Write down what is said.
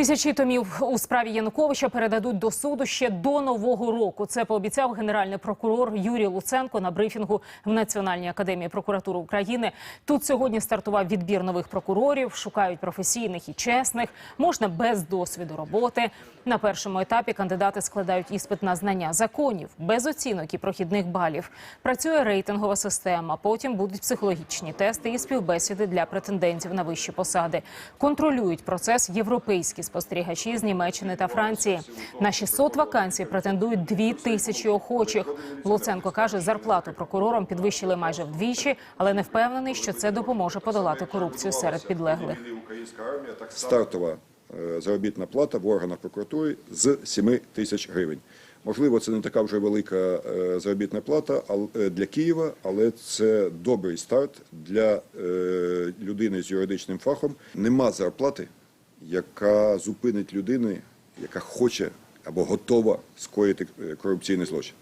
Тисячі томів у справі Януковича передадуть до суду ще до нового року. Це пообіцяв генеральний прокурор Юрій Луценко на брифінгу в Національній академії прокуратури України. Тут сьогодні стартував відбір нових прокурорів. Шукають професійних і чесних. Можна без досвіду роботи. На першому етапі кандидати складають іспит на знання законів без оцінок і прохідних балів. Працює рейтингова система. Потім будуть психологічні тести і співбесіди для претендентів на вищі посади. Контролюють процес європейські спостерігачі з Німеччини та Франції. На 600 вакансій претендують 2 тисячі охочих. Луценко каже, зарплату прокурорам підвищили майже вдвічі, але не впевнений, що це допоможе подолати корупцію серед підлеглих. стартова е, заробітна плата в органах прокуратури з 7 тисяч гривень. Можливо, це не така вже велика е, заробітна плата е, для Києва, але це добрий старт для людини з юридичним фахом. Нема зарплати, яка зупинить людину, яка хоче або готова скоїти е, корупційний злочин.